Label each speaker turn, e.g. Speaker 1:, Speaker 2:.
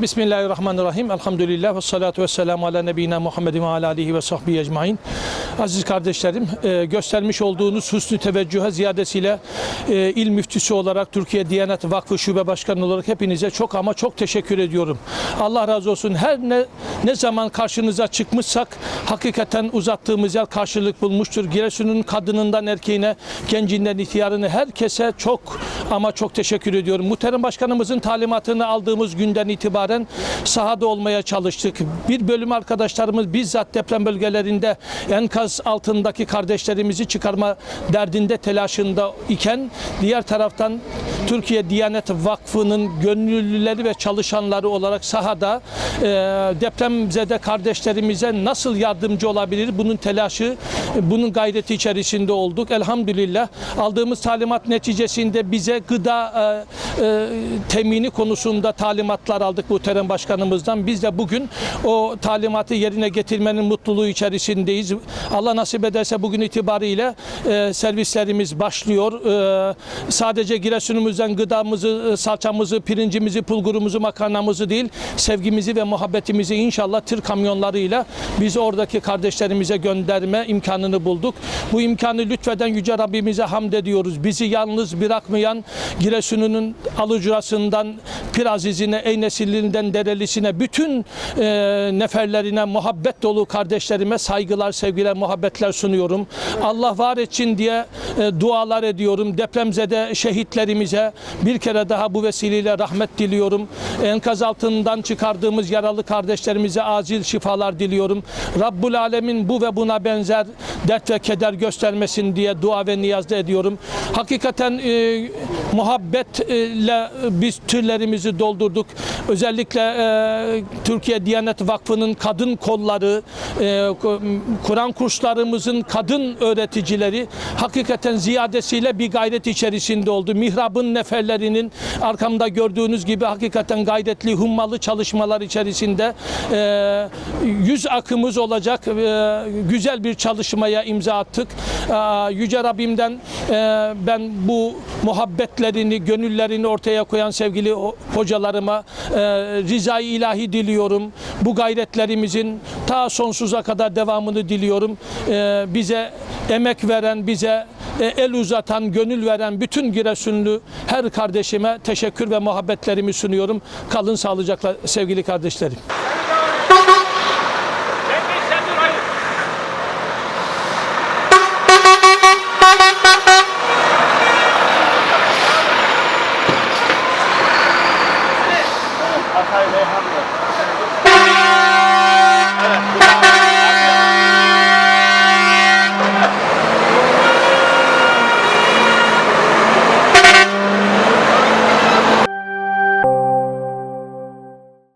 Speaker 1: Bismillahirrahmanirrahim. Elhamdülillah ve salatu ve selamu ala nebina Muhammedin ve ala alihi ve sahbihi ecmain. Aziz kardeşlerim, e, göstermiş olduğunuz husnü teveccühe ziyadesiyle e, il müftüsü olarak Türkiye Diyanet Vakfı Şube Başkanı olarak hepinize çok ama çok teşekkür ediyorum. Allah razı olsun. Her ne ne zaman karşınıza çıkmışsak hakikaten uzattığımız yer karşılık bulmuştur. Giresun'un kadınından erkeğine, gencinden ihtiyarına herkese çok ama çok teşekkür ediyorum. Muhterem Başkanımızın talimatını aldığımız günden itibaren sahada olmaya çalıştık. Bir bölüm arkadaşlarımız bizzat deprem bölgelerinde enkaz altındaki kardeşlerimizi çıkarma derdinde telaşında iken diğer taraftan Türkiye Diyanet Vakfı'nın gönüllüleri ve çalışanları olarak sahada e, depremzede kardeşlerimize nasıl yardımcı olabilir bunun telaşı, bunun gayreti içerisinde olduk. Elhamdülillah aldığımız talimat neticesinde bize gıda e, e, temini konusunda talimatlar aldık muhterem başkanımızdan. Biz de bugün o talimatı yerine getirmenin mutluluğu içerisindeyiz. Allah nasip ederse bugün itibariyle e, servislerimiz başlıyor. E, sadece Giresun'umuzdan gıdamızı, e, salçamızı, pirincimizi, bulgurumuzu, makarnamızı değil, sevgimizi ve muhabbetimizi inşallah tır kamyonlarıyla biz oradaki kardeşlerimize gönderme imkanını bulduk. Bu imkanı lütfeden Yüce Rabbimize hamd ediyoruz. Bizi yalnız bırakmayan Giresun'un alıcırasından Pirazizine, Eynesilinden Derelisine bütün e, neferlerine muhabbet dolu kardeşlerime saygılar, sevgiler, muhabbetler sunuyorum. Allah var etsin diye e, dualar ediyorum. Depremzede şehitlerimize bir kere daha bu vesileyle rahmet diliyorum. Enkaz altından çıkardığımız yaralı kardeşlerimize acil şifalar diliyorum. Rabbul Alemin bu ve buna benzer dert ve keder göstermesin diye dua ve niyazda ediyorum. Hakikaten e, muhabbetle biz türlerimizi doldurduk. Özellikle e, Türkiye Diyanet Vakfı'nın kadın kolları, e, Kur'an kurslarımızın kadın öğreticileri hakikaten ziyadesiyle bir gayret içerisinde oldu. Mihrabın neferlerinin arkamda gördüğünüz gibi hakikaten gayretli, hummalı çalışmalar içerisinde e, yüz akımız olacak e, güzel bir çalışmaya imza attık. E, Yüce Rabbimden e, ben bu muhabbetlerini, gönüllerini ortaya koyan sevgili ho- hocalarıma e, rızayı ilahi diliyorum. Bu gayretlerimizin ta sonsuza kadar devamını diliyorum. E, bize emek veren, bize e, el uzatan, gönül veren bütün Giresunlu her kardeşime teşekkür ve muhabbetlerimi sunuyorum. Kalın sağlıcakla sevgili kardeşlerim.
Speaker 2: はい、前半